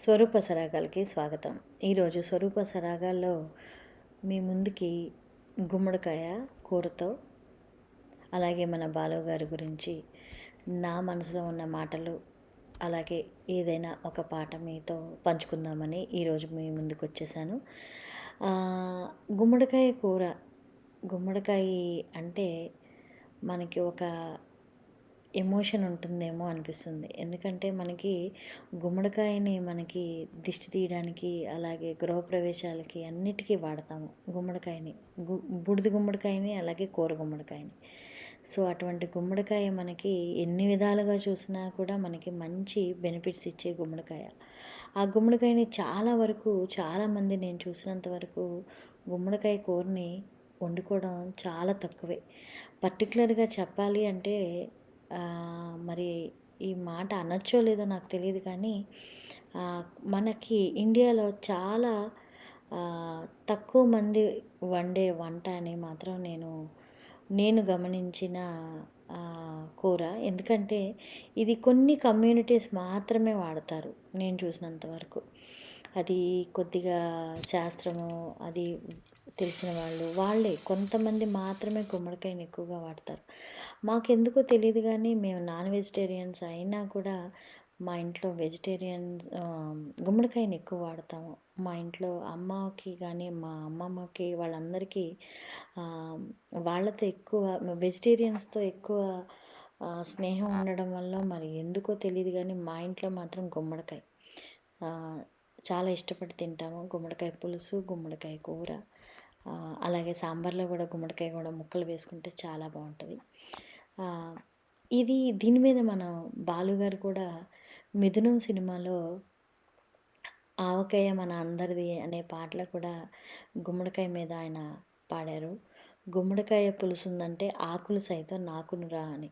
స్వరూప సరాగాలకి స్వాగతం. ఈరోజు స్వరూప సరాగాల్లో మీ ముందుకి గుమ్మడికాయ కూరతో అలాగే మన బాలవ్ గారి గురించి నా మనసులో ఉన్న మాటలు అలాగే ఏదైనా ఒక పాట మీతో పంచుకుందామని ఈరోజు మీ ముందుకు వచ్చేసాను. గుమ్మడికాయ కూర గుమ్మడికాయ అంటే మనకి ఒక ఎమోషన్ ఉంటుందేమో అనిపిస్తుంది. ఎందుకంటే మనకి గుమ్మడికాయని మనకి దిష్టి తీయడానికి అలాగే గృహప్రవేశాలకి అన్నిటికీ వాడతాము గుమ్మడికాయని. గు బూడిద గుమ్మడికాయని అలాగే కూర గుమ్మడికాయని. సో అటువంటి గుమ్మడికాయ మనకి ఎన్ని విధాలుగా చూసినా కూడా మనకి మంచి బెనిఫిట్స్ ఇచ్చే గుమ్మడికాయ. ఆ గుమ్మడికాయని చాలా వరకు చాలామంది నేను చూసినంత వరకు గుమ్మడికాయ కూరని వండుకోవడం చాలా తక్కువే. పర్టికులర్గా చెప్పాలి అంటే మరి ఈ మాట అనొచ్చో లేదో నాకు తెలియదు కానీ మనకి ఇండియాలో చాలా తక్కువ మంది వండే వంట అని మాత్రం నేను నేను గమనించిన కూర. ఎందుకంటే ఇది కొన్ని కమ్యూనిటీస్ మాత్రమే వాడతారు నేను చూసినంత వరకు. అది కొద్దిగా శాస్త్రము అది తెలిసిన వాళ్ళు వాళ్ళే. కొంతమంది మాత్రమే గుమ్మడికాయని ఎక్కువగా వాడతారు. మాకెందుకో తెలియదు కానీ మేము నాన్ వెజిటేరియన్స్ అయినా కూడా మా ఇంట్లో వెజిటేరియన్ గుమ్మడికాయని ఎక్కువ వాడతాము. మా ఇంట్లో అమ్మకి కానీ మా అమ్మమ్మకి వాళ్ళందరికీ వాళ్ళతో ఎక్కువ వెజిటేరియన్స్తో ఎక్కువ స్నేహం ఉండడం వల్ల మరి ఎందుకో తెలియదు కానీ మా ఇంట్లో మాత్రం గుమ్మడికాయ. చాలా ఇష్టపడి తింటాము. గుమ్మడికాయ పులుసు గుమ్మడికాయ కూర. అలాగే సాంబార్లో కూడా గుమ్మడికాయ కూడా ముక్కలు వేసుకుంటే చాలా బాగుంటుంది. ఇది దీని మీద మన బాలుగారు కూడా మిథునం సినిమాలో ఆవకాయ మన అందరిది అనే పాటలో కూడా గుమ్మడికాయ మీద ఆయన పాడారు. గుమ్మడికాయ పులుసు ఉందంటే ఆకులు సైతం నాకునురా అని.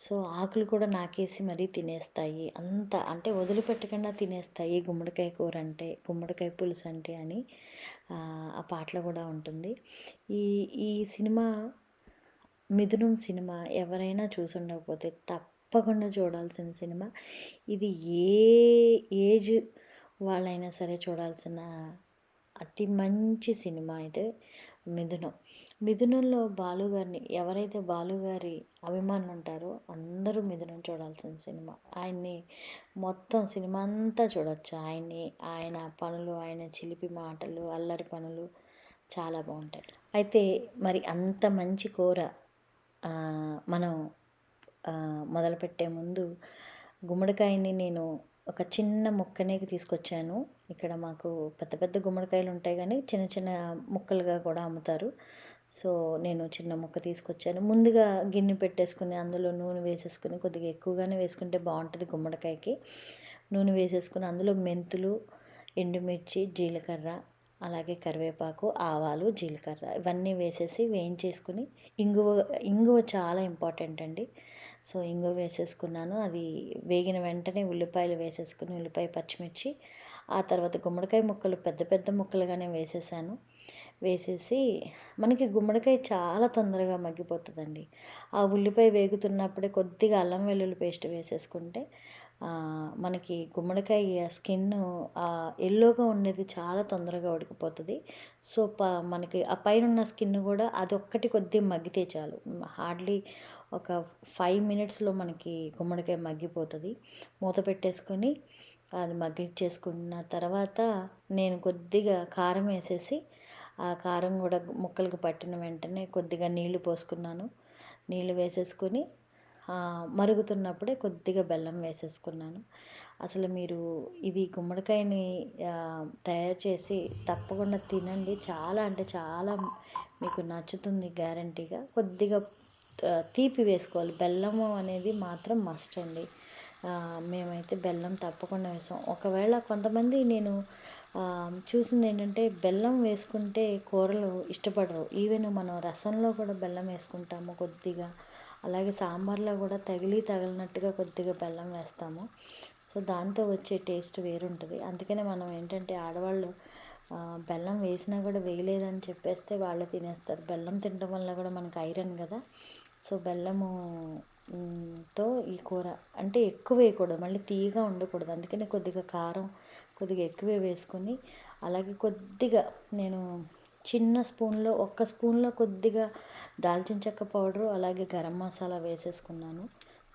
సో ఆకులు కూడా నాకేసి మరీ తినేస్తాయి. అంత అంటే వదిలిపెట్టకుండా తినేస్తాయి గుమ్మడికాయ కూర అంటే గుమ్మడికాయ పులుసు అంటే అని ఆ, పాటలో కూడా ఉంటుంది. ఈ ఈ సినిమా మిథునం సినిమా ఎవరైనా చూసి ఉండకపోతే తప్పకుండా చూడాల్సిన సినిమా. ఇది ఏ ఏజ్ వాళ్ళైనా సరే చూడాల్సిన అతి మంచి సినిమా అయితే మిథునం. మిథునంలో బాలుగారిని ఎవరైతే బాలుగారి అభిమానులు ఉంటారో అందరూ మిథునం చూడాల్సిన సినిమా. ఆయన్ని మొత్తం సినిమా అంతా చూడొచ్చు. ఆయన్ని ఆయన పనులు ఆయన చిలిపి మాటలు అల్లరి పనులు చాలా బాగుంటాయి. అయితే మరి అంత మంచి కూర మనం మొదలుపెట్టే ముందు గుమ్మడికాయని నేను ఒక చిన్న ముక్కనే తీసుకొచ్చాను. ఇక్కడ మాకు పెద్ద పెద్ద గుమ్మడికాయలు ఉంటాయి కానీ చిన్న చిన్న ముక్కలుగా కూడా అమ్ముతారు. సో నేను చిన్న ముక్క తీసుకొచ్చాను. ముందుగా గిన్నె పెట్టేసుకుని అందులో నూనె వేసేసుకుని కొద్దిగా ఎక్కువగానే వేసుకుంటే బాగుంటుంది గుమ్మడికాయకి. నూనె వేసేసుకుని అందులో మెంతులు ఎండుమిర్చి జీలకర్ర అలాగే కరివేపాకు ఆవాలు జీలకర్ర ఇవన్నీ వేసేసి వేయించేసుకుని ఇంగువ ఇంగువ చాలా ఇంపార్టెంట్ అండి. సో ఇంగువ వేసేసుకున్నాను. అది వేగిన వెంటనే ఉల్లిపాయలు వేసేసుకుని ఉల్లిపాయ పచ్చిమిర్చి ఆ తర్వాత గుమ్మడికాయ ముక్కలు పెద్ద పెద్ద ముక్కలుగానే వేసేసాను. వేసేసి మనకి గుమ్మడికాయ చాలా తొందరగా మగ్గిపోతుందండి. ఆ ఉల్లిపాయ వేగుతున్నప్పుడే కొద్దిగా అల్లం వెల్లుల్లి పేస్ట్ వేసేసుకుంటే మనకి గుమ్మడికాయ స్కిన్ ఎల్లోగా ఉండేది చాలా తొందరగా ఉడికిపోతుంది. సో ప మనకి ఆ పైన ఉన్న స్కిన్ కూడా అది ఒక్కటి కొద్దిగా మగ్గితే చాలు. హార్డ్లీ ఒక ఫైవ్ మినిట్స్లో మనకి గుమ్మడికాయ మగ్గిపోతుంది. మూత పెట్టేసుకొని అది మగ్గిచ్చేసుకున్న తర్వాత నేను కొద్దిగా కారం వేసేసి ఆ కారం కూడా ముక్కలకు పట్టిన వెంటనే కొద్దిగా నీళ్ళు పోసుకున్నాను. నీళ్ళు వేసేసుకొని మరుగుతున్నప్పుడే కొద్దిగా బెల్లం వేసేసుకున్నాను. అసలు మీరు ఇది గుమ్మడికాయని తయారు చేసి తప్పకుండా తినండి. చాలా అంటే చాలా మీకు నచ్చుతుంది గ్యారంటీగా. కొద్దిగా తీపి వేసుకోవాలి. బెల్లము అనేది మాత్రం మస్ట్ అండి. మేమైతే బెల్లం తప్పకుండా వేసాం. ఒకవేళ కొంతమంది నేను చూసింది ఏంటంటే బెల్లం వేసుకుంటే కూరలు ఇష్టపడరు. ఈవెన్ మనం రసంలో కూడా బెల్లం వేసుకుంటాము కొద్దిగా. అలాగే సాంబార్లో కూడా తగిలి తగిలినట్టుగా కొద్దిగా బెల్లం వేస్తాము. సో దాంతో వచ్చే టేస్ట్ వేరుంటుంది. అందుకనే మనం ఏంటంటే ఆడవాళ్ళు బెల్లం వేసినా కూడా వేయలేదని చెప్పేస్తే వాళ్ళు తినేస్తారు. బెల్లం తినడం వల్ల కూడా మనకు ఐరన్ కదా. సో బెల్లము తో ఈ కూర. అంటే ఎక్కువ వేయకూడదు. మళ్ళీ తీయగా ఉండకూడదు. అందుకని కొద్దిగా కారం కొద్దిగా ఎక్కువే వేసుకొని అలాగే కొద్దిగా నేను చిన్న స్పూన్లో ఒక్క స్పూన్లో కొద్దిగా దాల్చిన చెక్క పౌడరు అలాగే గరం మసాలా వేసేసుకున్నాను.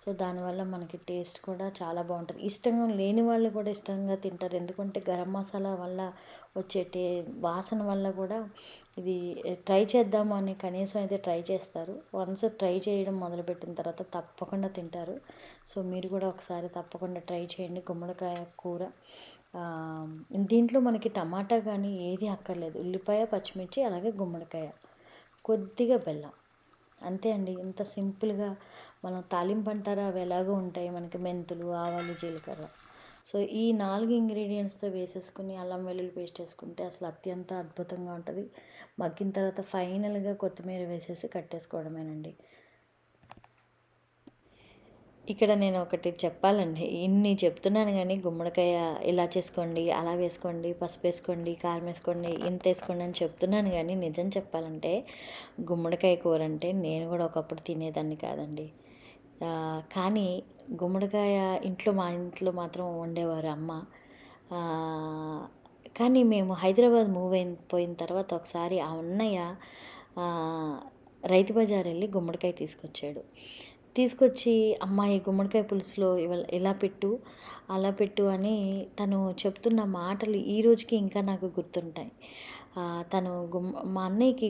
సో దానివల్ల మనకి టేస్ట్ కూడా చాలా బాగుంటుంది. ఇష్టంగా లేని వాళ్ళు కూడా ఇష్టంగా తింటారు. ఎందుకంటే గరం మసాలా వల్ల వచ్చే టే వాసన వల్ల కూడా ఇది ట్రై చేద్దాము అని కనీసం అయితే ట్రై చేస్తారు. వన్స్ ట్రై చేయడం మొదలుపెట్టిన తర్వాత తప్పకుండా తింటారు. సో మీరు కూడా ఒకసారి తప్పకుండా ట్రై చేయండి. గుమ్మడికాయ కూర. దీంట్లో మనకి టమాటా కానీ ఏది అక్కర్లేదు. ఉల్లిపాయ పచ్చిమిర్చి అలాగే గుమ్మడికాయ. కొద్దిగా బెల్లం. అంతే అండి. ఇంత సింపుల్గా మనం తాలింపు అంటారా? అవి ఎలాగో ఉంటాయి మనకి మెంతులు ఆవాలు జీలకర్ర. సో ఈ నాలుగు ఇంగ్రీడియంట్స్తో వేసేసుకుని అల్లం వెల్లుల్లి పేస్ట్ వేసుకుంటే అసలు అత్యంత అద్భుతంగా ఉంటుంది. మగ్గిన తర్వాత ఫైనల్గా కొత్తిమీర వేసేసి కట్టేసుకోవడమేనండి ఇక్కడ నేను ఒకటి చెప్పాలండి. ఇన్ని చెప్తున్నాను కానీ గుమ్మడికాయ ఇలా చేసుకోండి అలా వేసుకోండి పసుపు వేసుకోండి కారం వేసుకోండి ఇంత వేసుకోండి అని చెప్తున్నాను కానీ నిజం చెప్పాలంటే గుమ్మడికాయ కూర అంటే నేను కూడా ఒకప్పుడు తినేదాన్ని కాదండి. కానీ గుమ్మడికాయ ఇంట్లో మా ఇంట్లో మాత్రం వండేవారు అమ్మ. కానీ మేము హైదరాబాద్ మూవ్ అయిన పోయిన తర్వాత ఒకసారి ఆ అన్నయ్య రైతు బజార్ వెళ్ళి గుమ్మడికాయ తీసుకొచ్చాడు. తీసుకొచ్చి అమ్మాయి గుమ్మడికాయ పులుసులో ఇలా పెట్టు అలా పెట్టు అని తను చెప్తున్న మాటలు ఈ రోజుకి ఇంకా నాకు గుర్తుంటాయి. తను గుమ్ మా అన్నయ్యకి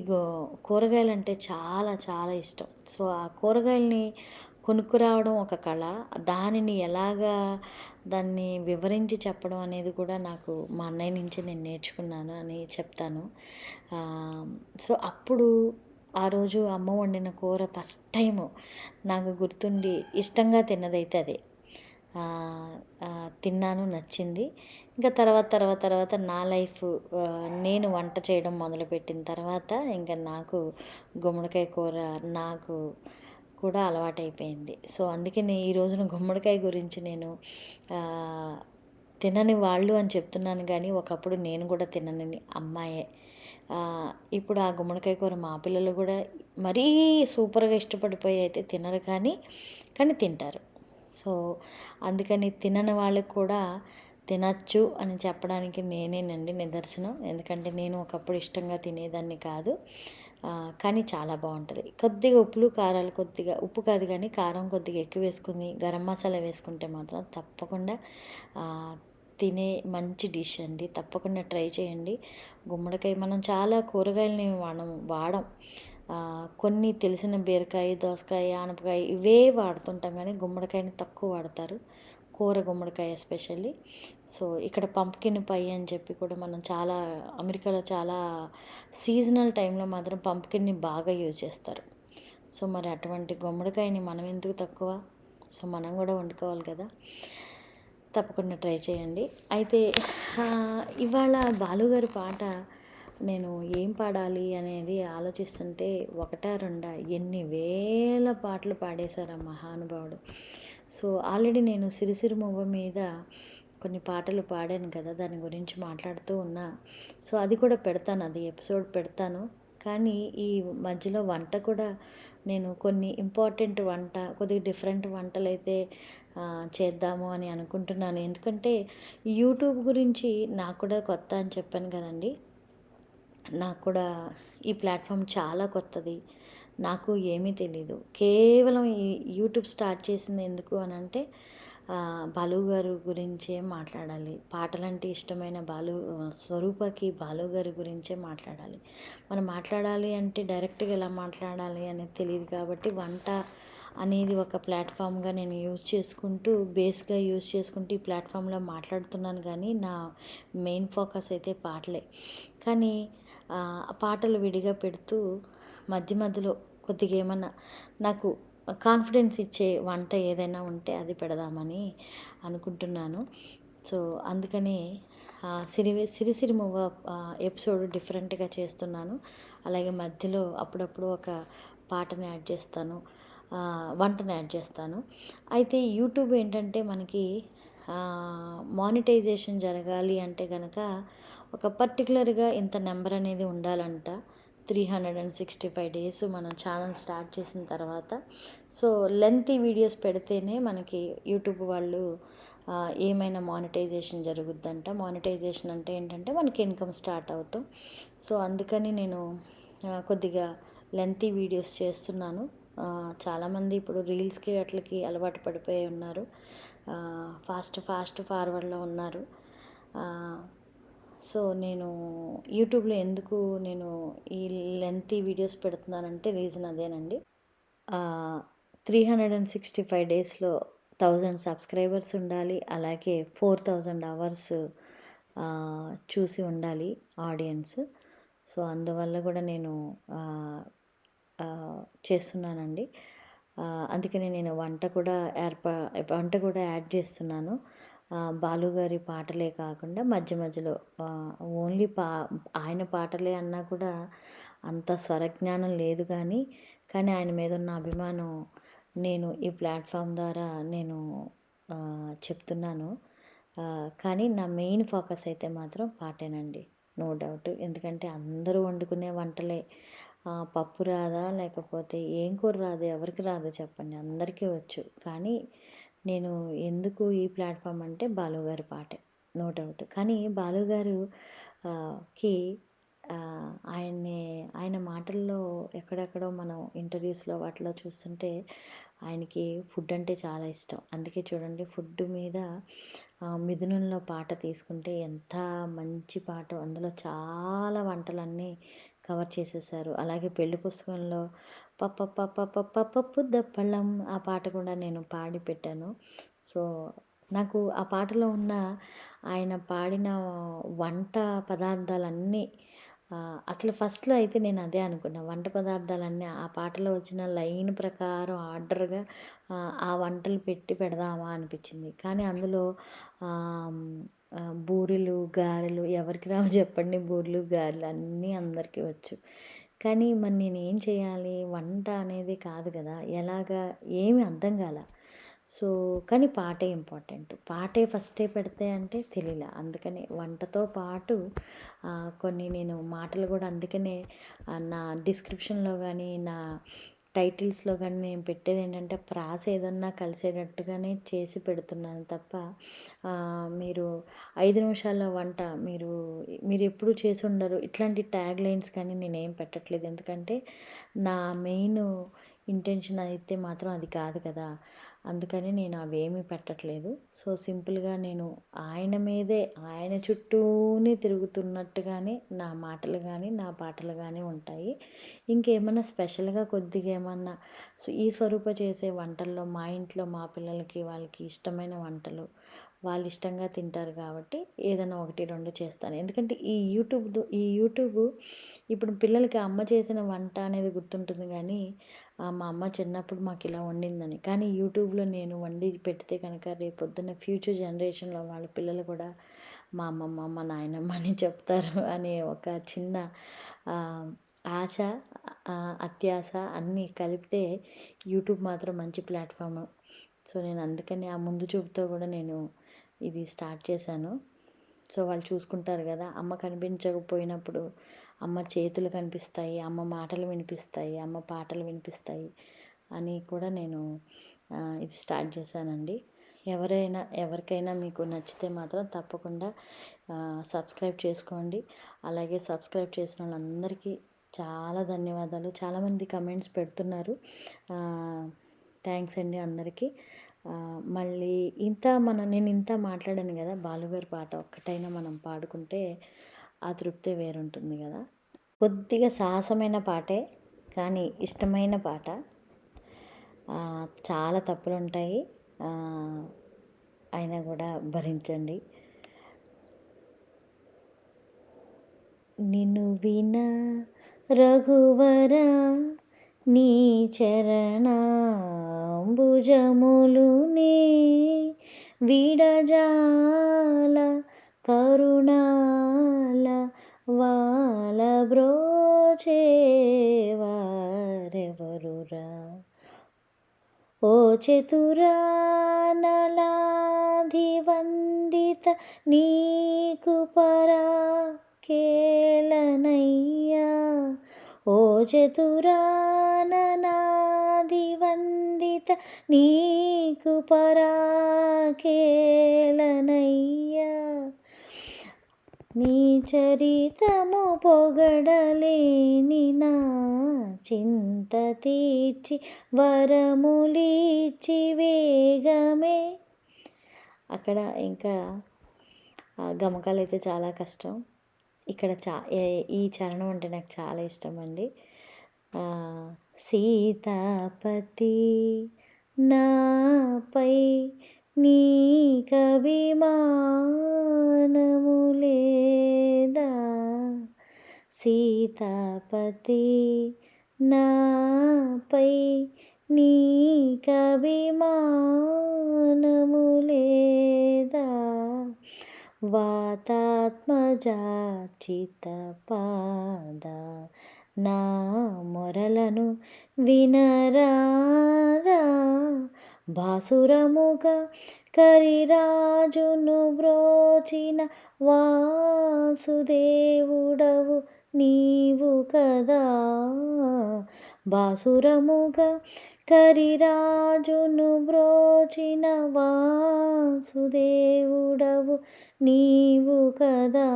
కూరగాయలు అంటే చాలా చాలా ఇష్టం. సో ఆ కూరగాయలని కొనుక్కురావడం ఒక కళ. దానిని ఎలాగా దాన్ని వివరించి చెప్పడం అనేది కూడా నాకు మా అన్నయ్య నుంచి నేను నేర్చుకున్నాను అని చెప్తాను. సో అప్పుడు ఆ రోజు అమ్మ వండిన కూర ఫస్ట్ టైము నాకు గుర్తుండి ఇష్టంగా తిన్నదైతే అదే. తిన్నాను నచ్చింది. ఇంకా తర్వాత తర్వాత తర్వాత నా లైఫ్ నేను వంట చేయడం మొదలుపెట్టిన తర్వాత ఇంకా నాకు గుమ్మడికాయ కూర నాకు కూడా అలవాటైపోయింది. సో అందుకని ఈ రోజున గుమ్మడికాయ గురించి నేను తినని వాళ్ళు అని చెప్తున్నాను కానీ ఒకప్పుడు నేను కూడా తినని అమ్మాయే. ఇప్పుడు ఆ గుమ్మడికాయ కూర మా పిల్లలు కూడా మరీ సూపర్గా ఇష్టపడిపోయి అయితే తినరు కానీ కానీ తింటారు. సో అందుకని తినని వాళ్ళకి కూడా తినచ్చు అని చెప్పడానికి నేనేనండి నిదర్శనం. ఎందుకంటే నేను ఒకప్పుడు ఇష్టంగా తినేదాన్ని కాదు. కానీ చాలా బాగుంటుంది. కొద్దిగా ఉప్పులు కారాలు కొద్దిగా ఉప్పు కాదు కానీ కారం కొద్దిగా ఎక్కువ వేసుకుని గరం మసాలా వేసుకుంటే మాత్రం తప్పకుండా తినే మంచి డిష్ అండి. తప్పకుండా ట్రై చేయండి. గుమ్మడికాయ మనం చాలా కూరగాయలని మనం వాడం. కొన్ని తెలిసిన బీరకాయ దోసకాయ ఆనపకాయ ఇవే వాడుతుంటాం కానీ గుమ్మడికాయని తక్కువ వాడతారు. కూర గుమ్మడికాయ ఎస్పెషల్లీ. సో ఇక్కడ పంప్కిన్ పై అని చెప్పి కూడా మనం చాలా అమెరికాలో చాలా సీజనల్ టైంలో మాత్రం పంప్కిన్ని బాగా యూజ్ చేస్తారు. సో మరి అటువంటి గుమ్మడికాయని మనం ఎందుకు తక్కువ? సో మనం కూడా వండుకోవాలి కదా. తప్పకుండా ట్రై చేయండి. అయితే ఇవాళ బాలుగారి పాట నేను ఏం పాడాలి అనేది ఆలోచిస్తుంటే ఒకటా రెండా ఎన్ని వేల పాటలు పాడేశారు ఆ మహానుభావుడు. సో ఆల్రెడీ నేను సిరిసిరి మువ్వ మీద కొన్ని పాటలు పాడాను కదా దాని గురించి మాట్లాడుతూ ఉన్నా. సో అది కూడా పెడతాను అది ఎపిసోడ్ పెడతాను. కానీ ఈ మధ్యలో వంట కూడా నేను కొన్ని ఇంపార్టెంట్ వంట కొద్దిగా డిఫరెంట్ వంటలు అయితే చేద్దాము అని అనుకుంటున్నాను. ఎందుకంటే యూట్యూబ్ గురించి నాకు కూడా కొత్త అని చెప్పాను కదండి. నాకు కూడా ఈ ప్లాట్ఫామ్ చాలా కొత్తది. నాకు ఏమీ తెలీదు. కేవలం ఈ యూట్యూబ్ స్టార్ట్ చేసింది ఎందుకు అని అంటే బాలు గారు గురించే మాట్లాడాలి. పాటలంటే ఇష్టమైన బాలు స్వరూపకి బాలు గారి గురించే మాట్లాడాలి. మనం మాట్లాడాలి అంటే డైరెక్ట్గా ఎలా మాట్లాడాలి అనేది తెలియదు కాబట్టి వంట అనేది ఒక ప్లాట్ఫామ్గా నేను యూజ్ చేసుకుంటూ బేస్గా యూజ్ చేసుకుంటూ ఈ ప్లాట్ఫామ్లో మాట్లాడుతున్నాను కానీ నా మెయిన్ ఫోకస్ అయితే పాటలే. కానీ పాటలు విడిగా పెడుతూ మధ్య మధ్యలో కొద్దిగా ఏమన్నా నాకు కాన్ఫిడెన్స్ ఇచ్చే వంట ఏదైనా ఉంటే అది పెడదామని అనుకుంటున్నాను. సో అందుకని సిరి సిరి మువ్వ ఎపిసోడ్ డిఫరెంట్గా చేస్తున్నాను. అలాగే మధ్యలో అప్పుడప్పుడు ఒక పాటను యాడ్ చేస్తాను. వంటను యాడ్ చేస్తాను. అయితే యూట్యూబ్ ఏంటంటే మనకి మానిటైజేషన్ జరగాలి అంటే కనుక ఒక పర్టికులర్గా ఇంత నెంబర్ అనేది ఉండాలంట. Three hundred and sixty five days మనం ఛానల్ స్టార్ట్ చేసిన తర్వాత. సో లెంతీ వీడియోస్ పెడితేనే మనకి యూట్యూబ్ వాళ్ళు ఏమైనా మానిటైజేషన్ జరుగుద్దంట. మానిటైజేషన్ అంటే ఏంటంటే మనకి ఇన్కమ్ స్టార్ట్ అవుతాం. సో అందుకని నేను కొద్దిగా లెంతీ వీడియోస్ చేస్తున్నాను. చాలామంది ఇప్పుడు రీల్స్కి అట్లకి అలవాటు పడిపోయి ఉన్నారు. ఫాస్ట్ ఫాస్ట్ ఫార్వర్డ్లో ఉన్నారు. సో నేను యూట్యూబ్లో ఎందుకు నేను ఈ లెంతీ వీడియోస్ పెడుతున్నానంటే రీజన్ అదేనండి. Three hundred and sixty five డేస్లో థౌజండ్ సబ్స్క్రైబర్స్ ఉండాలి అలాగే ఫోర్ థౌజండ్ అవర్స్ చూసి ఉండాలి ఆడియన్స్. సో అందువల్ల కూడా నేను చేస్తున్నానండి. అందుకని నేను వంట కూడా ఏర్పా వంట కూడా యాడ్ చేస్తున్నాను. బాలుగారి పాటలే కాకుండా మధ్య మధ్యలో ఓన్లీ పా ఆయన పాటలే అన్నా కూడా అంత స్వరజ్ఞానం లేదు కానీ కానీ ఆయన మీద ఉన్న అభిమానం నేను ఈ ప్లాట్ఫామ్ ద్వారా నేను చెప్తున్నాను. కానీ నా మెయిన్ ఫోకస్ అయితే మాత్రం పాటేనండి నో డౌట్. ఎందుకంటే అందరూ వండుకునే వంటలే. పప్పు రాదా లేకపోతే ఏం కూర రాదు ఎవరికి రాదు చెప్పండి అందరికీ వచ్చు. కానీ నేను ఎందుకు ఈ ప్లాట్ఫామ్ అంటే బాలుగారి పాటే నో డౌట్. కానీ బాలుగారు కి ఆయన్ని ఆయన మాటల్లో ఎక్కడెక్కడో మనం ఇంటర్వ్యూస్లో వాటిలో చూస్తుంటే ఆయనకి ఫుడ్ అంటే చాలా ఇష్టం. అందుకే చూడండి ఫుడ్ మీద మిథునంలో పాట తీసుకుంటే ఎంత మంచి పాట. అందులో చాలా వంటలన్నీ కవర్ చేసేసారు. అలాగే పెళ్ళి పుస్తకంలో పప్ప పప్ప పప్ప పప్పు దప్పళ్ళం ఆ పాట కూడా నేను పాడి పెట్టాను. సో నాకు ఆ పాటలో ఉన్న ఆయన పాడిన వంట పదార్థాలన్నీ అసలు ఫస్ట్లో అయితే నేను అదే అనుకున్నా. వంట పదార్థాలన్నీ ఆ పాటలో వచ్చిన లైన్ ప్రకారం ఆర్డర్గా ఆ, వంటలు పెట్టి పెడదామా అనిపించింది. కానీ అందులో బూరెలు గారెలు ఎవరికి రావు చెప్పండి. బూరెలు గారెలు అన్నీ అందరికీ వచ్చు. కానీ మరి నేను ఏం చేయాలి? వంట అనేది కాదు కదా. ఎలాగా? ఏమి అర్థం కాల. సో కానీ పాటే ఇంపార్టెంట్. పాటే ఫస్టే పెడితే అంటే తెలియలే. అందుకని వంటతో పాటు కొన్ని నేను మాటలు కూడా అందుకనే నా డిస్క్రిప్షన్లో కానీ నా టైటిల్స్లో కానీ నేను పెట్టేది ఏంటంటే ప్రాస ఏదన్నా కలిసేటట్టుగానే చేసి పెడుతున్నాను తప్ప మీరు ఐదు నిమిషాల వంట మీరు మీరు ఎప్పుడు చేసి ఉండరు. ఇట్లాంటి ట్యాగ్ లైన్స్ కానీ నేనేం పెట్టట్లేదు. ఎందుకంటే నా మెయిన్ ఇంటెన్షన్ అయితే మాత్రం అది కాదు కదా. అందుకని నేను అవేమీ పెట్టట్లేదు. సో సింపుల్గా నేను ఆయన మీదే ఆయన చుట్టూనే తిరుగుతున్నట్టుగానే నా మాటలు కానీ నా పాటలు కానీ ఉంటాయి. ఇంకేమన్నా స్పెషల్గా కొద్దిగా ఏమన్నా సో ఈ స్వరూప చేసే వంటల్లో మా ఇంట్లో మా పిల్లలకి వాళ్ళకి ఇష్టమైన వంటలు వాళ్ళు ఇష్టంగా తింటారు కాబట్టి ఏదైనా ఒకటి రెండు చేస్తాను. ఎందుకంటే ఈ యూట్యూబ్ ఈ యూట్యూబ్ ఇప్పుడు పిల్లలకి అమ్మ చేసిన వంట అనేది గుర్తుంటుంది కానీ మా అమ్మ చిన్నప్పుడు మాకు ఇలా వండిందని. కానీ యూట్యూబ్లో నేను వండి పెడితే కనుక రేపొద్దున ఫ్యూచర్ జనరేషన్లో వాళ్ళ పిల్లలు కూడా మా అమ్మమ్మ మా నాయనమ్మ అని చెప్తారు అనే ఒక చిన్న ఆశ అత్యాశ అన్నీ కలిపితే యూట్యూబ్ మాత్రం మంచి ప్లాట్ఫామ్. సో నేను అందుకని ఆ ముందు చూపుతో కూడా నేను ఇది స్టార్ట్ చేశాను. సో వాళ్ళు చూసుకుంటారు కదా. అమ్మ కనిపించకపోయినప్పుడు అమ్మ చేతులు కనిపిస్తాయి అమ్మ మాటలు వినిపిస్తాయి అమ్మ పాటలు వినిపిస్తాయి అని కూడా నేను ఇది స్టార్ట్ చేశానండి. ఎవరైనా ఎవరికైనా మీకు నచ్చితే మాత్రం తప్పకుండా సబ్స్క్రైబ్ చేసుకోండి. అలాగే సబ్స్క్రైబ్ చేసిన వాళ్ళందరికీ చాలా ధన్యవాదాలు. చాలామంది కమెంట్స్ పెడుతున్నారు. థ్యాంక్స్ అండి అందరికీ. మళ్ళీ ఇంత మనం నేను ఇంత మాట్లాడాను కదా బాలుగారి పాట ఒక్కటైనా మనం పాడుకుంటే ఆ తృప్తే వేరుంటుంది కదా. కొద్దిగా సాహసమైన పాటే కానీ ఇష్టమైన పాట. చాలా తప్పులు ఉంటాయి. అయినా కూడా భరించండి. నిన్ను విన రఘువర నీ అంబుజములునే విడజాల కరుణాల వాల బ్రోచేవారెవరురా ఓ చతురానలాధివందిత నీకు పరా కేలనయ్యా ఓ చతురాననాదివందిత నీకు నీకు పరాకేలనయ్యా నీ చరితము పొగడలేని నా చింత తీర్చి వరములీచి వేగమే. అక్కడ ఇంకా ఆ గమకాలు అయితే చాలా కష్టం. ఇక్కడ చా ఈ చరణం అంటే నాకు చాలా ఇష్టం అండి సీతాపతి నాపై నీకభిమానము లేదా సీతాపతి నాపై నీకభిమానము లేదా వాతాత్మజాచిత పాద నా మొరలను వినరాదా. బాసురముగా కరిరాజును బ్రోచిన వాసుదేవుడవు నీవు కదా. బాసురముగా కరిరాజును బ్రోచిన వాసుదేవుడవు నీవు కదా.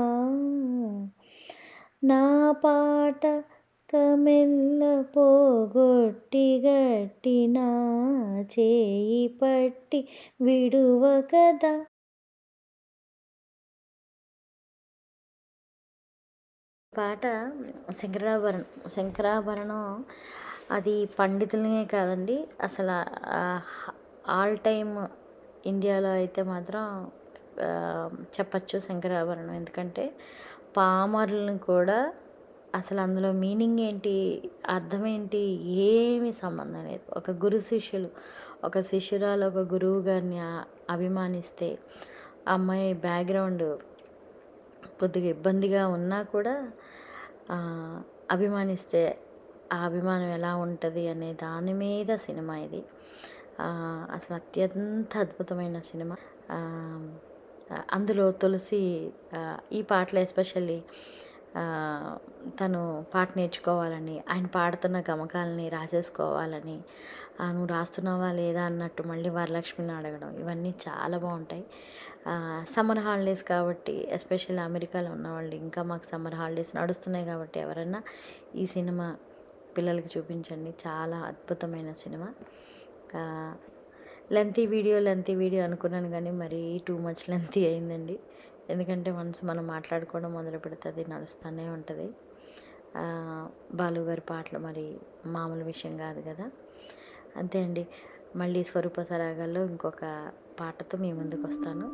నా పాట కమెల్ల పోగొట్టి గట్టి నా చేయి పట్టి విడువ కదా. పాట శంకరాభరణం శంకరాభరణం అది పండితులనే కాదండి. అసలు ఆల్ టైమ్ ఇండియాలో అయితే మాత్రం చెప్పచ్చు శంకరాభరణం. ఎందుకంటే పామర్లను కూడా అసలు అందులో మీనింగ్ ఏంటి అర్థం ఏంటి ఏమి సంబంధం లేదు. ఒక గురు శిష్యులు ఒక శిష్యురాలు ఒక గురువు గారిని అభిమానిస్తే అమ్మాయి బ్యాక్గ్రౌండ్ కొద్దిగా ఇబ్బందిగా ఉన్నా కూడా అభిమానిస్తే ఆ అభిమానం ఎలా ఉంటుంది అనే దాని మీద సినిమా ఇది. అసలు అత్యంత అద్భుతమైన సినిమా. అందులో తులసి ఈ పాటలు ఎస్పెషల్లీ తను పాట నేర్చుకోవాలని ఆయన పాడుతున్న గమకాలని రాసేసుకోవాలని నువ్వు రాస్తున్నావా లేదా అన్నట్టు మళ్ళీ వరలక్ష్మిని అడగడం ఇవన్నీ చాలా బాగుంటాయి. సమ్మర్ హాలిడేస్ కాబట్టి ఎస్పెషల్లీ అమెరికాలో ఉన్న వాళ్ళు ఇంకా మాకు సమ్మర్ హాలిడేస్ నడుస్తున్నాయి కాబట్టి ఎవరైనా ఈ సినిమా పిల్లలకి చూపించండి. చాలా అద్భుతమైన cinema. Lengthy video lengthy video అనుకున్నాను కానీ మరీ టూ మచ్ లెంతీ అయిందండి. ఎందుకంటే మనసు మనం మాట్లాడుకోవడం మొదలు పెడుతుంది నడుస్తూనే ఉంటుంది. బాలుగారి పాటలు మరి మామూలు విషయం కాదు కదా. అంతే అండి. మళ్ళీ స్వరూప సరాగాల్లో ఇంకొక పాటతో మీ ముందుకు వస్తాను